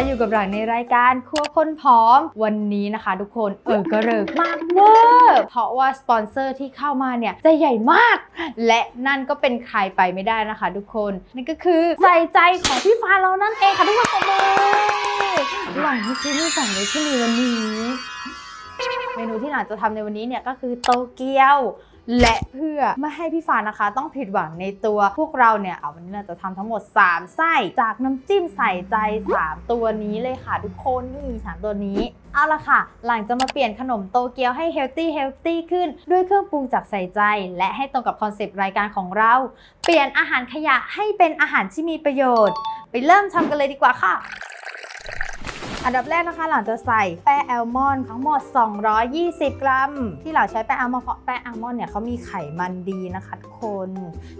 นนี้นะคะอยู่กับหลังในรายการครัวคนพร้อมวันนี้นะคะทุกคนเออกระเริกมากเวอร์เพราะว่าสปอนเซอร์ที่เข้ามาเนี่ยจะใหญ่มาก และนั่นก็เป็นใครไปไม่ได้นะคะ ทุกคนนั่นก็คือใส่ใจของพี่ฟ้าเรานั่นเองค่ะทุกคนขอบคุณหลังที่คือที่สั่งเลยที่มีวันนี้ เมนูที่หลังจะทำในวันนี้เนี่ยก็คือโตเกียว และเพื่อไม่ให้พี่ฟานนะคะ ต้องผิดหวังในตัวพวกเราเนี่ยเอาวันนี้เราจะทำทั้งหมด 3 ไส้จากน้ำจิ้มใส่ใจ 3 ตัวนี้เลยค่ะ ทุกคนนี่สามตัวนี้ เอาละค่ะ หลังจะมาเปลี่ยนขนมโตเกียวให้เฮลตี้เฮลตี้ขึ้น ด้วยเครื่องปรุงจากใส่ใจ และให้ตรงกับคอนเซปต์รายการของเรา เปลี่ยนอาหารขยะให้เป็นอาหารที่มีประโยชน์ ไปเริ่มทำกันเลยดีกว่าค่ะ อันดับแรกนะคะหลังจะใส่แป้งแอลมอนด์ทั้งหมด 220 กรัม ที่หลังใช้แป้งแอลมอนด์เพราะแป้งแอลมอนด์เนี่ยเขามีไขมันดีนะคะทุกคน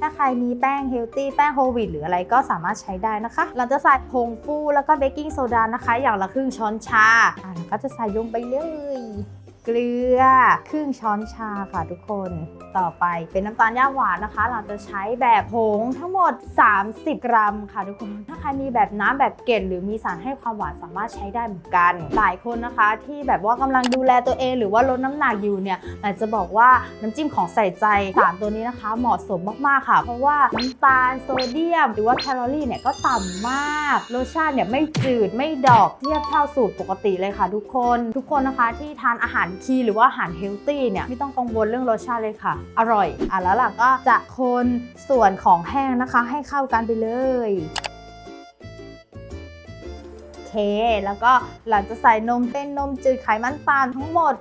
ถ้าใครมีแป้งเฮลตี้แป้งโฮวิตหรืออะไรก็สามารถใช้ได้นะคะหลังจะใส่ผงฟูแล้วก็เบกกิ้งโซดานะคะ อย่างละครึ่งช้อนชาอะแล้วก็จะใส่ลงไปเลย เกลือครึ่งช้อนชาค่ะทุกคนต่อไปเป็นน้ำตาลย่าหวานนะคะ เราจะใช้แบบผงทั้งหมด 30 กรัมค่ะทุกคน ถ้าใครมีแบบน้ำแบบเกล็ดหรือมีสารให้ความหวานสามารถใช้ได้เหมือนกัน หลายคนนะคะ ที่แบบว่ากำลังดูแลตัวเอง หรือว่าลดน้ำหนักอยู่เนี่ยอาจจะบอกว่าน้ำจิ้มของใส่ใจสามตัวนี้นะคะ เหมาะสมมากๆค่ะ เพราะว่าน้ำตาลโซเดียม หรือว่าแคลอรี่เนี่ยก็ต่ำมากรสชาติเนี่ยไม่จืดไม่ดอกเทียบเท่าสูตรปกติเลยค่ะ ทุกคน ทุกคนนะคะที่ทานอาหารคีหรือว่าอาหารเฮลตี้เนี่ยไม่ต้องกังวลเรื่องรสชาติเลยค่ะ อร่อยอะแล้วหลังก็จะคนส่วนของแห้งนะคะ ให้เข้ากันไปเลยเค แล้วก็หลังจะใส่นมเป็นนมจืดไขมันตาลทั้งหมด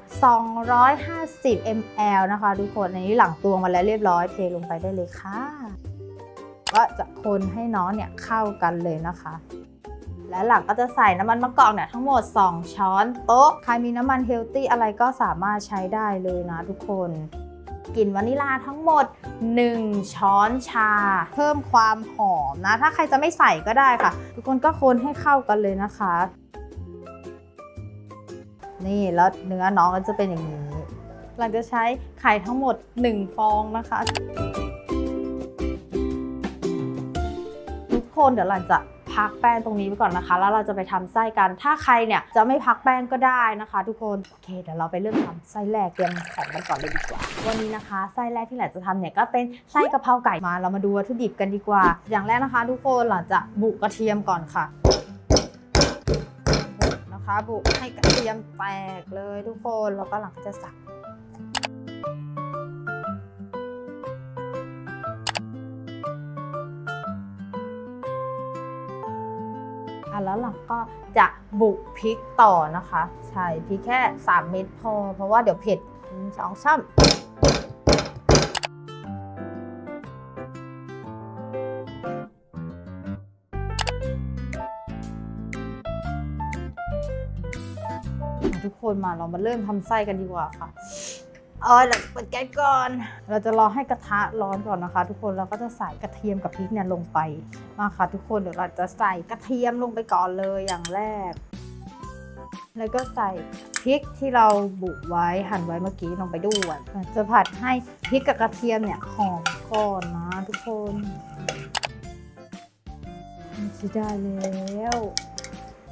250 ml นะคะทุกคนอันนี้หลังตวงมาแล้วเรียบร้อยเทลงไปได้เลยค่ะ ก็จะคนให้น้องเนี่ยเข้ากันเลยนะคะ และหลังก็จะใส่น้ำมันมะกอกเนี่ยทั้งหมด 2 ช้อนโต๊ะ ใครมีน้ำมันเฮลตี้อะไรก็สามารถใช้ได้เลยนะทุกคนกลิ่นวานิลาทั้งหมด 1 ช้อนชา เพิ่มความหอมนะ ถ้าใครจะไม่ใส่ก็ได้ค่ะ ทุกคนก็คนให้เข้ากันเลยนะคะ นี่แล้วเนื้อน้องก็จะเป็นอย่างนี้ หลังจะใช้ไข่ทั้งหมด 1 ฟองนะคะ ทุกคนเดี๋ยวหลังจะ พักแป้งตรงนี้ไว้ก่อนนะคะ แล้วเราจะไปทำไส้กัน ถ้าใครเนี่ยจะไม่พักแป้งก็ได้นะคะ ทุกคน โอเคเดี๋ยวเราไปเริ่มทำไส้แรกเตรียมของกันก่อนเลยดีกว่า วันนี้นะคะไส้แรกที่หลังจะทำเนี่ยก็เป็นไส้กะเพราไก่มา เรามาดูวัตถุดิบกันดีกว่า อย่างแรกนะคะ ทุกคนหลังจะบุกกระเทียมก่อนค่ะบุนะคะบุกให้กระเทียมแตกเลยทุกคนแล้วก็หลังจะสับ แล้วหลังก็จะบุกพริกต่อนะคะ ใช่พริกแค่ 3 เม็ดพอ เพราะว่าเดี๋ยวเผ็ดสองสามทุกคนมาเรามาเริ่มทำไส้กันดีกว่าค่ะ ออเราเปิดแก๊สก่อน เราจะรอให้กระทะร้อนก่อนนะคะ ทุกคนเราก็จะใส่กระเทียมกับพริกเนี่ยลงไปมาค่ะทุกคนเดี๋ยวเราจะใส่กระเทียมลงไปก่อนเลยอย่างแรก แล้วก็ใส่พริกที่เราบุไว้หั่นไว้เมื่อกี้ลงไปด้วยจะผัดให้พริกกับกระเทียมเนี่ยหอมก่อนนะ ทุกคนจะได้แล้ว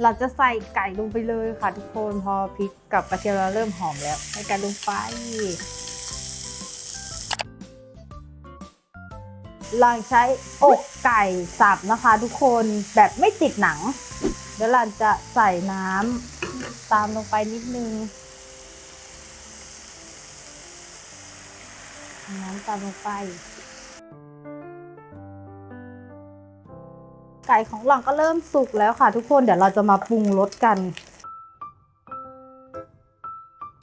เราจะใส่ไก่ลงไปเลยค่ะทุกคนพอพริกกับกระเทียมเราเริ่มหอมแล้วใส่ไก่ลงไปหลังใช้อกไก่สับนะคะ ทุกคนแบบไม่ติดหนัง เดี๋ยวหลังจะใส่น้ำตามลงไปนิดนึงน้ำตามลงไป ไก่ของหลังก็เริ่มสุกแล้วค่ะ ทุกคนเดี๋ยวเราจะมาปรุงรสกัน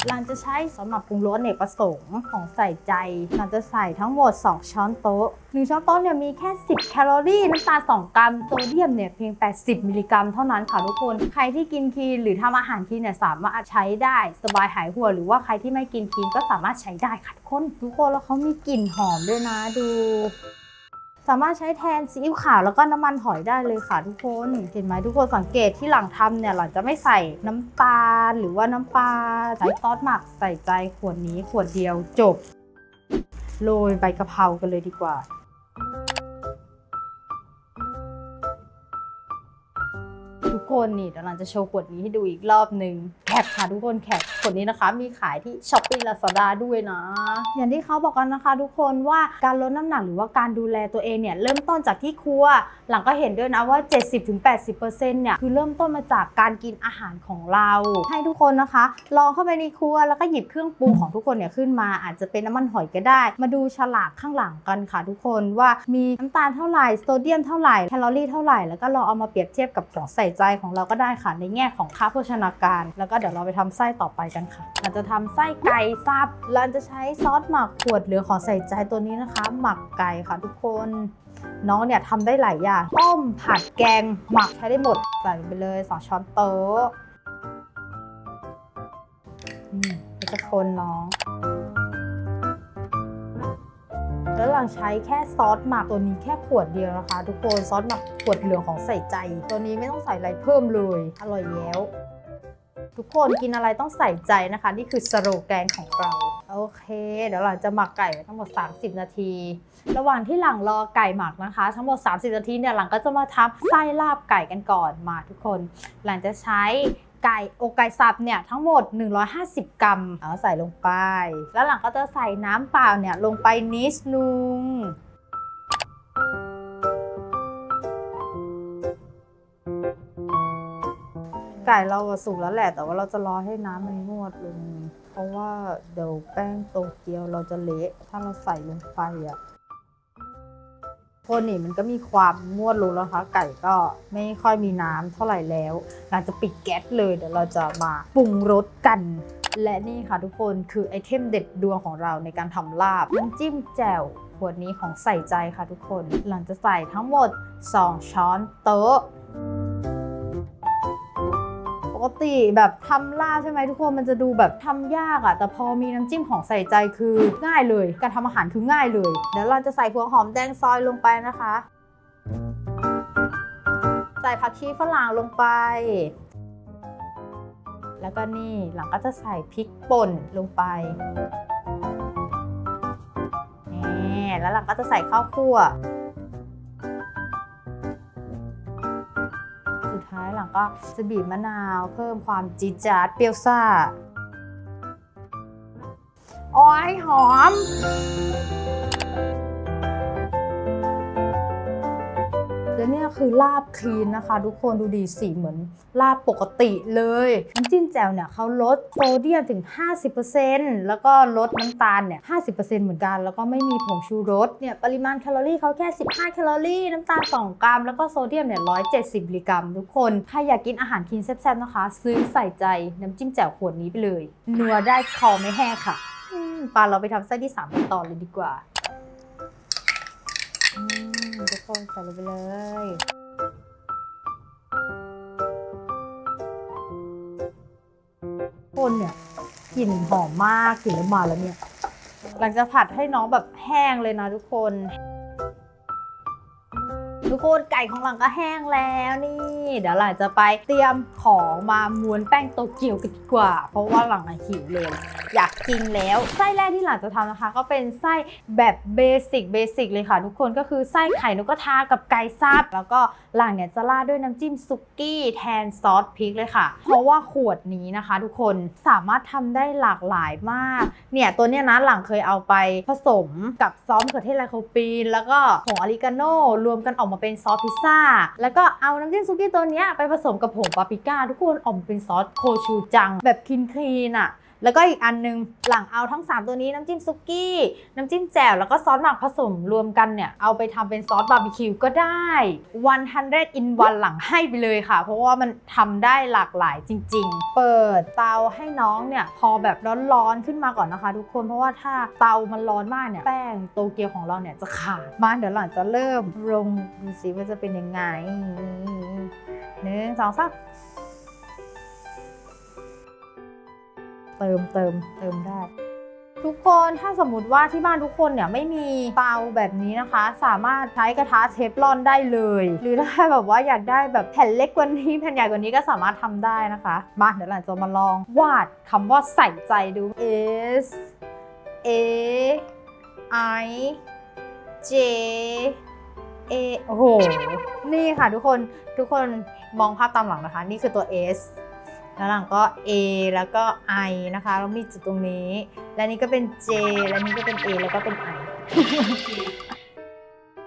หลังจะใช้สำหรับปรุงรสเนกประสงค์ของใส่ใจหลังจะใส่ทั้งหมด 2 ช้อนโต๊ะ1ช้อนโต๊ะเนี่ยมีแค่ 10 แคลอรี่ น้ำตาล 2 กรัม โซเดียมเนี่ยเพียง 80 มิลลิกรัมเท่านั้นค่ะทุกคน ใครที่กินคีนหรือทำอาหารคีนเนี่ยสามารถใช้ได้สบายหายหัว หรือว่าใครที่ไม่กินคีนก็สามารถใช้ได้ค่ะทุกคน ทุกคนแล้วเขามีกลิ่นหอมด้วยนะดู สามารถใช้แทนซีอิ๊วขาวแล้วก็น้ำมันหอยได้เลยค่ะทุกคน เห็นไหมทุกคนสังเกตที่หลังทำเนี่ยหลังจะไม่ใส่น้ำตาลหรือว่าน้ำปลาใช้ซอสหมักใส่ใจขวดนี้ขวดเดียวจบ โรยใบกะเพรากันเลยดีกว่า คนนี่เดี๋ยวเราจะโชว์ขวดนี้ให้ดูอีกรอบหนึ่งแคปค่ะทุกคนแคปขวดนี้นะคะ มีขายที่ช้อปปี้ลาซาด้าด้วยนะ อย่างที่เขาบอกกันนะคะ ทุกคนว่าการลดน้ำหนักหรือว่าการดูแลตัวเองเนี่ยเริ่มต้นจากที่ครัว หลังก็เห็นด้วยนะว่า 70-80%เนี่ยคือเริ่มต้นมาจากการกินอาหารของเรา ให้ทุกคนนะคะ ลองเข้าไปในครัวแล้วก็หยิบเครื่องปรุงของทุกคนเนี่ยขึ้นมาอาจจะเป็นน้ำมันหอยก็ได้ มาดูฉลากข้างหลังกันค่ะ ทุกคนว่ามีน้ำตาลเท่าไหร่โซเดียมเท่าไหร่แคลอรี่เท่าไหร่แล้วก็ลองเอามาเปรียบเทียบกับของใส่ใจของของเราก็ได้ค่ะ ในแง่ของค่าโภชนาการ แล้วก็เดี๋ยวเราไปทำไส้ต่อไปกันค่ะเราจะทำไส้ไก่ซับเราจะใช้ซอสหมักขวดเหลือของใส่ใจตัวนี้นะคะ หมักไก่ค่ะทุกคนน้องเนี่ยทำได้หลายอย่างต้มผัดแกงหมักใช้ได้หมดใส่ไปเลย2ช้อนโต๊ะอืมจะคนน้อง แล้วหลังใช้แค่ซอสหมักตัวนี้แค่ขวดเดียวนะคะ ทุกคนซอสหมักขวดเหลืองของใส่ใจ ตัวนี้ไม่ต้องใส่อะไรเพิ่มเลย อร่อยแล้ว ทุกคนกินอะไรต้องใส่ใจนะคะ นี่คือสโลแกนของเราโอเค เดี๋ยวหลังจะหมักไก่ไว้ทั้งหมด 30 นาที ระหว่างที่หลังรอไก่หมักนะคะ ทั้งหมด 30 นาทีเนี่ยหลังก็จะมาทำไส้ลาบไก่กันก่อนมาทุกคน หลังจะใช้ ไก่อกไก่สับเนี่ยทั้งหมด 150 กรัมเอาใส่ลงไป แล้วหลังก็จะใส่น้ำเปล่าเนี่ยลงไปนิดนึงไก่เราอะสุกแล้วแหละ แต่ว่าเราจะรอให้น้ำมันงวดลง เพราะว่าเดี๋ยวแป้งโตเกียวเราจะเละ ถ้าเราใส่ลงไปอะ คนนี่มันก็มีความงวดลงแล้วคะไก่ก็ไม่ค่อยมีน้ำเท่าไหร่แล้ว หลังจะปิดแก๊สเลยเดี๋ยวเราจะมาปรุงรสกัน และนี่ค่ะทุกคนคือไอเทมเด็ดดวงของเราในการทำลาบน้ำจิ้มแจ่วขวดนี้ของใส่ใจค่ะทุกคน หลังจะใส่ทั้งหมด 2 ช้อนโต๊ะ กติแบบทำลาบใช่ไหมทุกคนมันจะดูแบบทำยากอะแต่พอมีน้ำจิ้มของใส่ใจคือง่ายเลย การทำอาหารคือง่ายเลยเดี๋ยวเราจะใส่หัวหอมแดงซอยลงไปนะคะ ใส่ผักชีฝรั่งลงไป แล้วก็นี่หลังก็จะใส่พริกป่นลงไปนี่แล้วหลังก็จะใส่ข้าวคั่ว ก็จะบีบมะนาวเพิ่มความจี๊ดจ๊าดเปรี้ยวซ่า โอ้ยหอม คือลาบคลีนนะคะ ทุกคนดูดีสีเหมือนลาบปกติเลยน้ำจิ้มแจ่วเนี่ยเขาลดโซเดียมถึง 50%แล้วก็ลดน้ำตาลเนี่ย 50%เหมือนกัน แล้วก็ไม่มีผงชูรสเนี่ยปริมาณแคลอรี่เขาแค่ 15 แคลอรี่ น้ำตาล 2 กรัม แล้วก็โซเดียมเนี่ย 170 มิลลิกรัม ทุกคน ใครอยากกินอาหารคลีนแซ่บๆนะคะ ซื้อใส่ใจน้ำจิ้มแจ่วขวดนี้ไปเลยเนื้อได้คอไม่แห้งค่ะปาเราไปทำไส้ที่3กันต่อเลยดีกว่า คนใส่ลงไปเลยคนเนี่ยกลิ่นหอมมากกลิ่นเริ่มมาแล้วเนี่ย หลังจากผัดให้น้องแบบแห้งเลยนะทุกคน ทุกคนไก่ของหลังก็แห้งแล้วนี่ เดี๋ยวหลังจะไปเตรียมของมาม้วนแป้งโตเกียวกันดีกว่า เพราะว่าหลังอะหิวเลยอยากกินแล้วไส้แรกที่หลังจะทำนะคะ ก็เป็นไส้แบบเบสิกเบสิกเลยค่ะ ทุกคนก็คือไส้ไข่นกกระทากับไก่ซับแล้วก็หลังเนี่ยจะราดด้วยน้ำจิ้มซุกี้แทนซอสพริกเลยค่ะ เพราะว่าขวดนี้นะคะ ทุกคนสามารถทำได้หลากหลายมาก เนี่ยตัวเนี้ยนะหลังเคยเอาไปผสมกับซอสมะเขือเทศไลโคปีน แล้วก็ผงออริกาโน่รวมกันออกมาเป็นซอสพิซซ่า แล้วก็เอาน้ำจิ้มซุกี้ตัวเนี้ยไปผสมกับผงปาปริก้า ทุกคนออกมาเป็นซอสโคชูจัง แบบคลีนคลีนอะ แล้วก็อีกอันนึงหลังเอาทั้ง 3 ตัวนี้น้ำจิ้มซุกี้ น้ำจิ้มแจ่วแล้วก็ซอสหมักผสมรวมกันเนี่ย เอาไปทำเป็นซอสบาร์บีคิวก็ได้ 100 in 1หลังให้ไปเลยค่ะ เพราะว่ามันทำได้หลากหลายจริง ๆ เปิดเตาให้น้องเนี่ย พอแบบร้อนๆขึ้นมาก่อนนะคะ ทุกคนเพราะว่าถ้าเตามันร้อนมากเนี่ยแป้งโตเกียวของเราเนี่ยจะขาดมาเดี๋ยวหลังจะเริ่มลงดูสิว่าจะเป็นยังไงหนึ่งสองสาม ติมเติมเติมได้ ทุกคนถ้าสมมติว่าที่บ้านทุกคนเนี่ยไม่มีเตาแบบนี้นะคะ สามารถใช้กระทะเทฟลอนได้เลย หรือถ้าแบบว่าอยากได้แบบแผ่นเล็กกว่านี้แผ่นใหญ่กว่านี้ก็สามารถทำได้นะคะมาเดี๋ยวหลังจะมาลองวาดคำว่าใส่ใจดู S A I J A โอ้โห นี่ค่ะทุกคน ทุกคนมองภาพตามหลังนะคะ นี่คือตัว S แล้วหลังก็ A แล้วก็ I นะคะ แล้วมีจุดตรงนี้ และนี่ก็เป็น J และนี่ก็เป็น A แล้วก็เป็น I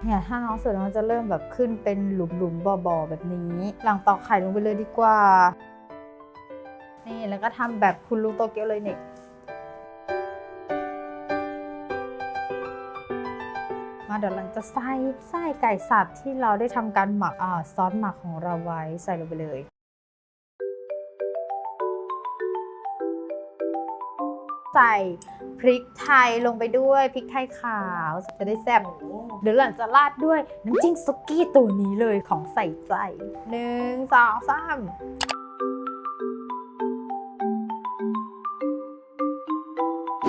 เนี่ยถ้าน้องสร็จน้องจะเริ่มแบบขึ้นเป็นหลุมๆบ่อๆแบบนี้ หลังตอกไข่ลงไปเลยดีกว่า นี่แล้วก็ทำแบบคุณลุงโตเกียวเลยเนี่ยมาเดี๋ยวหลังจะใส่ไส้ไก่สับที่เราได้ทำการหมักอ่าซอสหมักของเราไว้ใส่ลงไปเลย ใส่พริกไทยลงไปด้วยพริกไทยขาวจะได้แซ่บเดี๋ยวหลังจะราดด้วยน้ำจิ้มซุกี้ตัวนี้เลยของใส่ใจหนึ่งสองสาม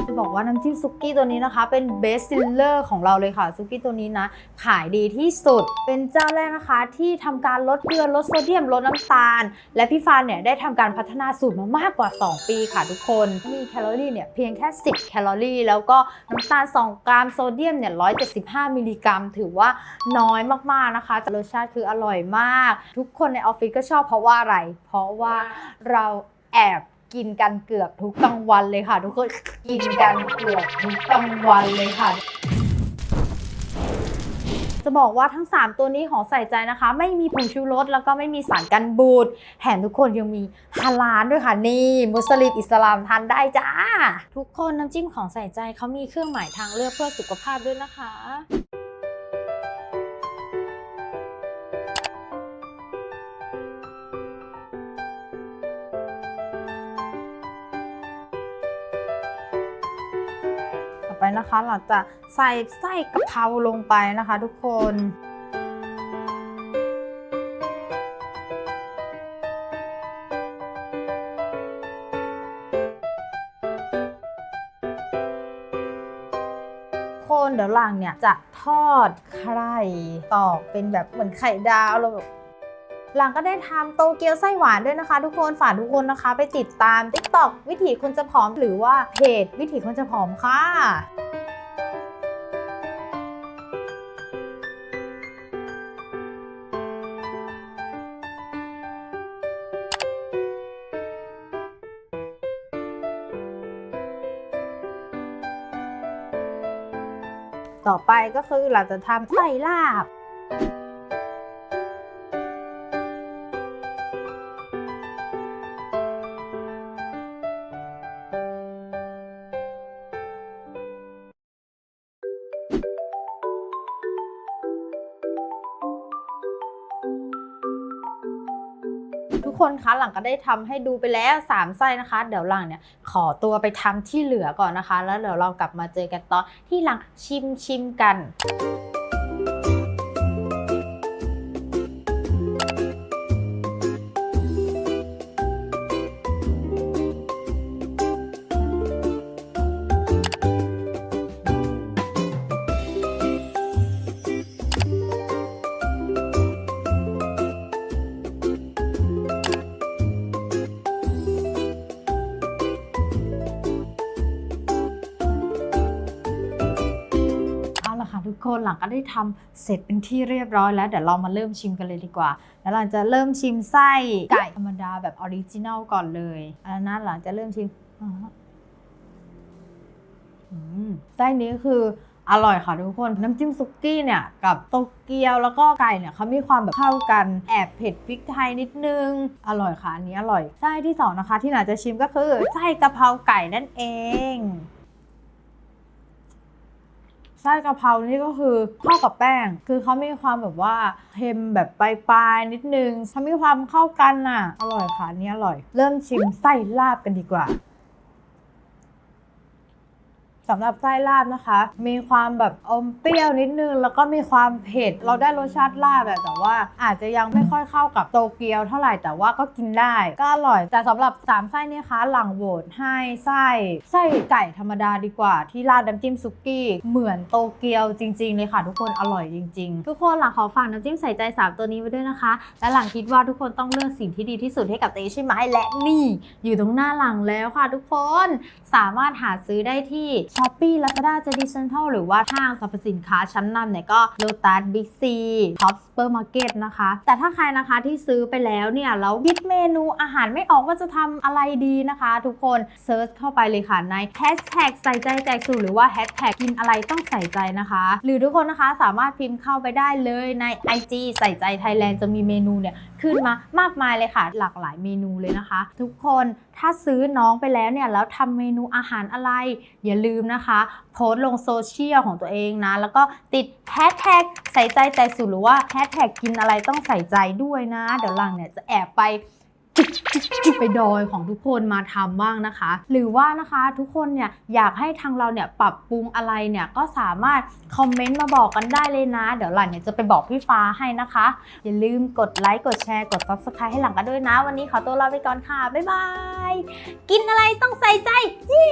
จะบอกว่าน้ำจิ้มซุกี้ตัวนี้นะคะ เป็นเบสซิลเลอร์ของเราเลยค่ะซุกี้ตัวนี้นะ ขายดีที่สุด เป็นเจ้าแรกนะคะ ที่ทำการลดเกลือลดโซเดียมลดน้ำตาล และพี่ฟานเนี่ยได้ทำการพัฒนาสูตรมามากกว่า 2 ปีค่ะทุกคน มีแคลอรี่เนี่ยเพียงแค่ 10 แคลอรี่ แล้วก็น้ำตาล 2 กรัมโซเดียมเนี่ย175 มิลลิกรัม ถือว่าน้อยมากๆนะคะแต่รสชาติคืออร่อยมาก ทุกคนในออฟฟิศก็ชอบเพราะว่าอะไร เพราะว่าเราแอบ กินกันเกือบทุกกลางวันเลยค่ะ ทุกคนกินกันเกือบทุกกลางวันเลยค่ะ จะบอกว่าทั้ง 3 ตัวนี้ของใส่ใจนะคะ ไม่มีผงชูรสแล้วก็ไม่มีสารกันบูดแถมทุกคนยังมีฮาลาลด้วยค่ะ นี่มุสลิมอิสลามทานได้จ้า ทุกคนน้ำจิ้มของใส่ใจเขามีเครื่องหมายทางเลือกเพื่อสุขภาพด้วยนะคะ นะคะเราจะใส่ไส้กะเพราลงไปนะคะ ทุกคนคนเดี๋ยวหลังเนี่ยจะทอดไข่ตอกเป็นแบบเหมือนไข่ดาวเราแบบหลังก็ได้ทำโตเกียวไส้หวานด้วยนะคะ ทุกคนฝากทุกคนนะคะ ไปติดตาม TikTok วิถีคนจะผอมหรือว่าเพจวิถีคนจะผอมค่ะ ต่อไปก็คือเราจะทำไส้ลาบ ทุกคนคะหลังก็ได้ทำให้ดูไปแล้ว3ไส้นะคะ เดี๋ยวหลังเนี่ยขอตัวไปทำที่เหลือก่อนนะคะ แล้วเดี๋ยวเรากลับมาเจอกันตอนที่หลังชิมชิมกัน คนหลังก็ได้ทำเสร็จเป็นที่เรียบร้อยแล้วเดี๋ยวเรามาเริ่มชิมกันเลยดีกว่า แล้วหลังจะเริ่มชิมไส้ไก่ธรรมดาแบบออริจินัลก่อนเลยอันนั้นหลังจะเริ่มชิมไส้นี้คืออร่อยค่ะทุกคน น้ำจิ้มซุกี้เนี่ย กับโตเกียวแล้วก็ไก่เนี่ยเขามีความแบบเข้ากันแอบเผ็ดพริกไทยนิดนึง อร่อยค่ะ อันนี้อร่อยไส้ที่สองนะคะ ที่หลังจะชิมก็คือไส้กะเพราไก่นั่นเอง ไส้กะเพรานี่ก็คือเข้ากับแป้ง คือเขามีความแบบว่าเค็มแบบปลายๆนิดนึงเขามีความเข้ากันอะ อร่อยค่ะอันนี้อร่อย เริ่มชิมไส้ลาบกันดีกว่า สำหรับไส้ลาบนะคะ มีความแบบอมเปรี้ยวนิดนึง แล้วก็มีความเผ็ด เราได้รสชาติลาบแบบแต่ว่าอาจจะยังไม่ค่อยเข้ากับโตเกียวเท่าไหร่แต่ว่าก็กินได้ ก็อร่อย แต่สำหรับ 3 ไส้นี้คะหลังโหวตให้ไส้ไส้ไก่ธรรมดาดีกว่า ที่ราดน้ำจิ้มซุกี้ เหมือนโตเกียวจริง ๆ เลยค่ะ ทุกคนอร่อยจริง ๆ ทุกคนหลังขอฝากน้ำจิ้มใส่ใจ 3 ตัวนี้ไว้ด้วยนะคะ และหลังคิดว่าทุกคนต้องเลือกสิ่งที่ดีที่สุดให้กับตัวเองใช่ไหมและนี่ อยู่ตรงหน้าหลังแล้วค่ะ ทุกคนสามารถหาซื้อได้ที่ Shopee Lazada JD Central หรือว่าห้างสรรพสินค้าชั้นนำเนี่ยก็ Lotus Big C Top Supermarket นะคะ แต่ถ้าใครนะคะที่ซื้อไปแล้วเนี่ยแล้วคิดเมนูอาหารไม่ออกว่าจะทำอะไรดีนะคะ ทุกคนเซิร์ชเข้าไปเลยค่ะใน Hashtag ใส่ใจแจกสูตรหรือว่า Hashtag กินอะไรต้องใส่ใจนะคะ หรือทุกคนนะคะสามารถพิมพ์เข้าไปได้เลยใน IG ใส่ใจไทยแลนด์จะมีเมนูเนี่ยขึ้นมามากมายเลยค่ะ หลากหลายเมนูเลยนะคะ ทุกคน ถ้าซื้อน้องไปแล้วเนี่ยแล้วทำเมนูอาหารอะไร อย่าลืมนะคะ โพสต์ลงโซเชียลของตัวเองนะ แล้วก็ติดแฮชแท็กใส่ใจใจสุดหรือว่าแฮชแท็กกินอะไรต้องใส่ใจด้วยนะ เดี๋ยวหลังเนี่ยจะแอบไป ไปดอยของทุกคนมาทำบ้างนะคะ หรือว่านะคะทุกคนเนี่ยอยากให้ทางเราเนี่ยปรับปรุงอะไรเนี่ยก็สามารถคอมเมนต์มาบอกกันได้เลยนะ เดี๋ยวหลังเนี่ยจะไปบอกพี่ฟ้าให้นะคะ อย่าลืมกดไลค์กดแชร์กด subscribe ให้หลังกันด้วยนะ วันนี้ขอตัวลาไปก่อนค่ะ บ๊ายบาย กินอะไรต้องใส่ใจ เย้